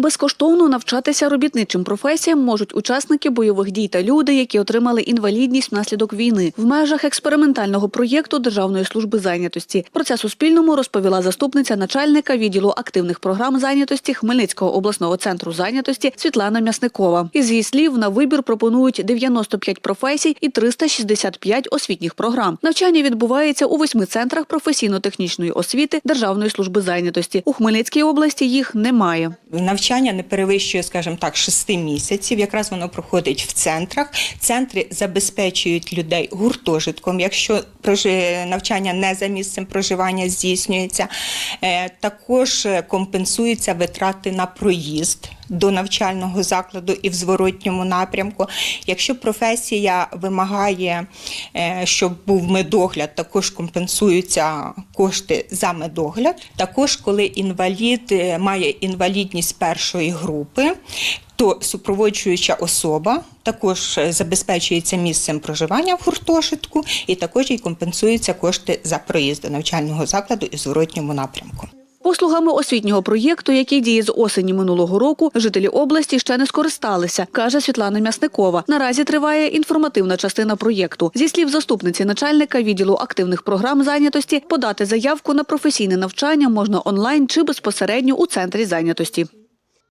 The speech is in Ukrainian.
Безкоштовно навчатися робітничим професіям можуть учасники бойових дій та люди, які отримали інвалідність внаслідок війни в межах експериментального проєкту Державної служби зайнятості. Про це Суспільному розповіла заступниця начальника відділу активних програм зайнятості Хмельницького обласного центру зайнятості Світлана М'ясникова. Із її слів, на вибір пропонують 95 професій і 365 освітніх програм. Навчання відбувається у восьми центрах професійно-технічної освіти Державної служби зайнятості. У Хмельницькій області їх немає. Навчання не перевищує, скажімо так, шести місяців. Якраз воно проходить в центрах. Центри забезпечують людей гуртожитком, якщо навчання не за місцем проживання здійснюється. Е, Також е, компенсуються витрати на проїзд до навчального закладу і в зворотньому напрямку. Якщо професія вимагає, щоб був медогляд, також компенсуються кошти за медогляд. Також, коли інвалід е, має інвалідність першої групи, то супроводжуюча особа також е, забезпечується місцем проживання в гуртожитку, і також їй компенсуються кошти за проїзд до навчального закладу і зворотньому напрямку. Послугами освітнього проєкту, який діє з осені минулого року, жителі області ще не скористалися, каже Світлана М'ясникова. Наразі триває інформативна частина проєкту. Зі слів заступниці начальника відділу активних програм зайнятості, подати заявку на професійне навчання можна онлайн чи безпосередньо у центрі зайнятості.